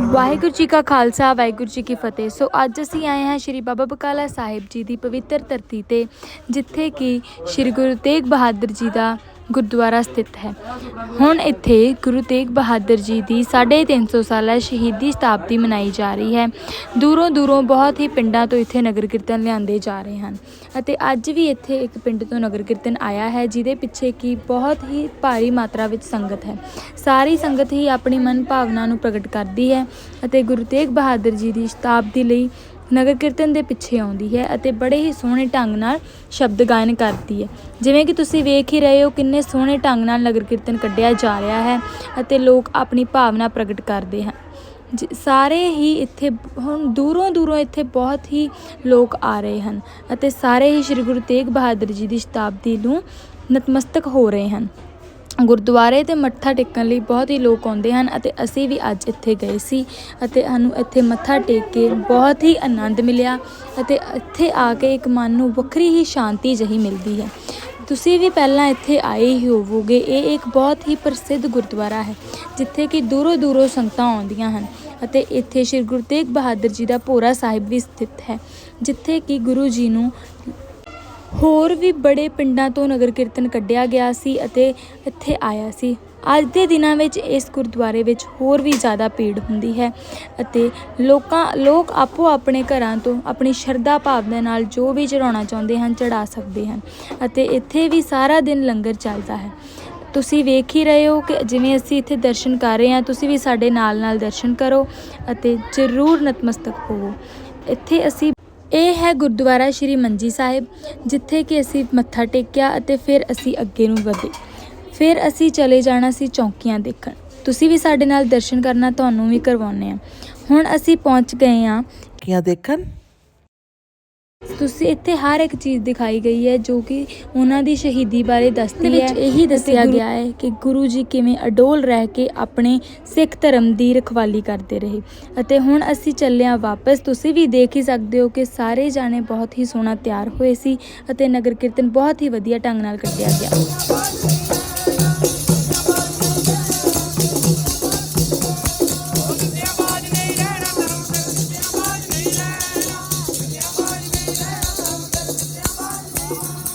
ਵਾਹਿਗੁਰੂ ਜੀ ਕਾ ਖਾਲਸਾ, ਵਾਹਿਗੁਰੂ ਜੀ ਕੀ ਫਤਿਹ। ਸੋ ਅੱਜ ਅਸੀਂ ਆਏ ਹਾਂ ਸ਼੍ਰੀ ਬਾਬਾ ਬਕਾਲਾ ਸਾਹਿਬ ਜੀ ਦੀ ਪਵਿੱਤਰ ਧਰਤੀ ਤੇ, ਜਿੱਥੇ ਕਿ ਸ਼੍ਰੀ ਗੁਰੂ ਤੇਗ ਬਹਾਦਰ ਜੀ ਦਾ ਗੁਰਦੁਆਰਾ ਸਥਿਤ ਹੈ। ਹੁਣ ਇੱਥੇ ਗੁਰੂ ਤੇਗ ਬਹਾਦਰ ਜੀ ਦੀ 350 ਸਾਲਾ ਸ਼ਹੀਦੀ ਸ਼ਤਾਬਦੀ ਮਨਾਈ ਜਾ ਰਹੀ ਹੈ। ਦੂਰੋਂ ਦੂਰੋਂ ਬਹੁਤ ਹੀ ਪਿੰਡਾਂ ਤੋਂ ਇੱਥੇ ਨਗਰ ਕੀਰਤਨ ਲਿਆਂਦੇ ਜਾ ਰਹੇ ਹਨ ਅਤੇ ਅੱਜ ਵੀ ਇੱਥੇ ਇੱਕ ਪਿੰਡ ਤੋਂ ਨਗਰ ਕੀਰਤਨ ਆਇਆ ਹੈ, ਜਿਹਦੇ ਪਿੱਛੇ ਕੀ ਬਹੁਤ ਹੀ ਭਾਰੀ ਮਾਤਰਾ ਵਿੱਚ ਸੰਗਤ ਹੈ। ਸਾਰੀ ਸੰਗਤ ਹੀ ਆਪਣੀ ਮਨ ਭਾਵਨਾ ਨੂੰ ਪ੍ਰਗਟ ਕਰਦੀ ਹੈ ਅਤੇ ਗੁਰੂ ਤੇਗ ਬਹਾਦਰ ਜੀ ਦੀ ਸ਼ਤਾਬਦੀ ਲਈ ਨਗਰ ਕੀਰਤਨ ਦੇ ਪਿੱਛੇ ਆਉਂਦੀ ਹੈ ਅਤੇ ਬੜੇ ਹੀ ਸੋਹਣੇ ਢੰਗ ਨਾਲ ਸ਼ਬਦ ਗਾਇਨ ਕਰਦੀ ਹੈ। ਜਿਵੇਂ ਕਿ ਤੁਸੀਂ ਵੇਖ ਹੀ ਰਹੇ ਹੋ ਕਿੰਨੇ ਸੋਹਣੇ ਢੰਗ ਨਾਲ ਨਗਰ ਕੀਰਤਨ ਕੱਢਿਆ ਜਾ ਰਿਹਾ ਹੈ ਅਤੇ ਲੋਕ ਆਪਣੀ ਭਾਵਨਾ ਪ੍ਰਗਟ ਕਰਦੇ ਹਨ। ਜ- ਸਾਰੇ ਹੀ ਇੱਥੇ ਹੁਣ ਦੂਰੋਂ ਦੂਰੋਂ ਇੱਥੇ ਬਹੁਤ ਹੀ ਲੋਕ ਆ ਰਹੇ ਹਨ ਅਤੇ ਸਾਰੇ ਹੀ ਸ੍ਰੀ ਗੁਰੂ ਤੇਗ ਬਹਾਦਰ ਜੀ ਦੀ ਸ਼ਤਾਬਦੀ ਨੂੰ ਨਤਮਸਤਕ ਹੋ ਰਹੇ ਹਨ। ਗੁਰਦੁਆਰੇ ਤੇ ਮੱਥਾ ਟੇਕਣ ਲਈ ਬਹੁਤ ਹੀ ਲੋਕ ਆਉਂਦੇ ਹਨ ਅਤੇ ਅਸੀਂ ਵੀ ਅੱਜ ਇੱਥੇ ਗਏ ਸੀ ਅਤੇ ਸਾਨੂੰ ਇੱਥੇ ਮੱਥਾ ਟੇਕ ਕੇ ਬਹੁਤ ਹੀ ਆਨੰਦ ਮਿਲਿਆ ਅਤੇ ਇੱਥੇ ਆ ਕੇ ਇੱਕ ਮਨ ਨੂੰ ਵੱਖਰੀ ਹੀ ਸ਼ਾਂਤੀ ਜਹੀ ਮਿਲਦੀ ਹੈ। ਤੁਸੀਂ ਵੀ ਪਹਿਲਾਂ ਇੱਥੇ ਆਏ ਹੀ ਹੋਵੋਗੇ। ਇਹ ਇੱਕ ਬਹੁਤ ਹੀ ਪ੍ਰਸਿੱਧ ਗੁਰਦੁਆਰਾ ਹੈ, ਜਿੱਥੇ ਕਿ ਦੂਰੋਂ ਦੂਰੋਂ ਸੰਗਤਾਂ ਆਉਂਦੀਆਂ ਹਨ ਅਤੇ ਇੱਥੇ ਸ੍ਰੀ ਗੁਰੂ ਤੇਗ ਬਹਾਦਰ ਜੀ ਦਾ ਭੋਰਾ ਸਾਹਿਬ ਵੀ ਸਥਿਤ ਹੈ, ਜਿੱਥੇ ਕਿ ਗੁਰੂ ਜੀ ਨੂੰ ਹੋਰ ਵੀ ਬੜੇ ਪਿੰਡਾਂ ਤੋਂ ਨਗਰ ਕੀਰਤਨ ਕੱਢਿਆ ਗਿਆ ਸੀ ਅਤੇ ਇੱਥੇ ਆਇਆ ਸੀ। ਅੱਜ ਦੇ ਦਿਨਾਂ ਵਿੱਚ ਇਸ ਗੁਰਦੁਆਰੇ ਵਿੱਚ ਹੋਰ ਵੀ ਜ਼ਿਆਦਾ ਭੀੜ ਹੁੰਦੀ ਹੈ ਅਤੇ ਲੋਕਾਂ, ਲੋਕ ਆਪੋ ਆਪਣੇ ਘਰਾਂ ਤੋਂ ਆਪਣੀ ਸ਼ਰਧਾ ਭਾਵਨਾ ਨਾਲ ਜੋ ਵੀ ਚੜਾਉਣਾ ਚਾਹੁੰਦੇ ਹਨ ਚੜਾ ਸਕਦੇ ਹਨ ਅਤੇ ਇੱਥੇ ਵੀ ਸਾਰਾ ਦਿਨ ਲੰਗਰ ਚੱਲਦਾ ਹੈ। ਤੁਸੀਂ ਵੇਖ ਹੀ ਰਹੇ ਹੋ ਕਿ ਜਿਵੇਂ ਅਸੀਂ ਇੱਥੇ ਦਰਸ਼ਨ ਕਰ ਰਹੇ ਹਾਂ, ਤੁਸੀਂ ਵੀ ਸਾਡੇ ਨਾਲ ਨਾਲ ਦਰਸ਼ਨ ਕਰੋ ਅਤੇ ਜ਼ਰੂਰ ਨਤਮਸਤਕ ਹੋਵੋ। ਇੱਥੇ ਅਸੀਂ ਇਹ ਹੈ ਗੁਰਦੁਆਰਾ ਸ਼੍ਰੀ ਮੰਜੀ ਸਾਹਿਬ, ਜਿੱਥੇ ਕਿ ਅਸੀਂ ਮੱਥਾ ਟੇਕਿਆ ਅਤੇ ਫਿਰ ਅਸੀਂ ਅੱਗੇ ਨੂੰ ਵਧੇ। ਫਿਰ ਅਸੀਂ ਚਲੇ ਜਾਣਾ ਸੀ ਚੌਂਕੀਆਂ ਦੇਖਣ। ਤੁਸੀਂ ਵੀ ਸਾਡੇ ਨਾਲ ਦਰਸ਼ਨ ਕਰਨਾ ਤੁਹਾਨੂੰ ਵੀ ਕਰਵਾਉਂਦੇ ਆ ਹੁਣ ਅਸੀਂ ਪਹੁੰਚ ਗਏ ਆ ਕੀਆਂ ਦੇਖਣ? ਤੁਸੀਂ ਇੱਥੇ ਹਰ ਇੱਕ ਚੀਜ਼ ਦਿਖਾਈ ਗਈ ਹੈ ਜੋ ਕਿ ਉਹਨਾਂ ਦੀ ਸ਼ਹੀਦੀ ਬਾਰੇ ਦੱਸਦੀ ਹੈ। ਇਹੀ ਦੱਸਿਆ ਗਿਆ ਹੈ ਕਿ ਗੁਰੂ ਜੀ ਕਿਵੇਂ ਅਡੋਲ ਰਹਿ ਕੇ ਆਪਣੇ ਸਿੱਖ ਧਰਮ ਦੀ ਰਖਵਾਲੀ ਕਰਦੇ ਰਹੇ। ਅਤੇ ਹੁਣ ਅਸੀਂ ਚੱਲੇ ਹਾਂ ਵਾਪਸ। ਤੁਸੀਂ ਵੀ ਦੇਖ ਹੀ ਸਕਦੇ ਹੋ ਕਿ ਸਾਰੇ ਜਾਣੇ ਬਹੁਤ ਹੀ ਸੋਹਣਾ ਤਿਆਰ ਹੋਏ ਸੀ ਅਤੇ ਨਗਰ ਕੀਰਤਨ ਬਹੁਤ ਹੀ ਵਧੀਆ ਢੰਗ ਨਾਲ ਕੱਢਿਆ ਗਿਆ। Música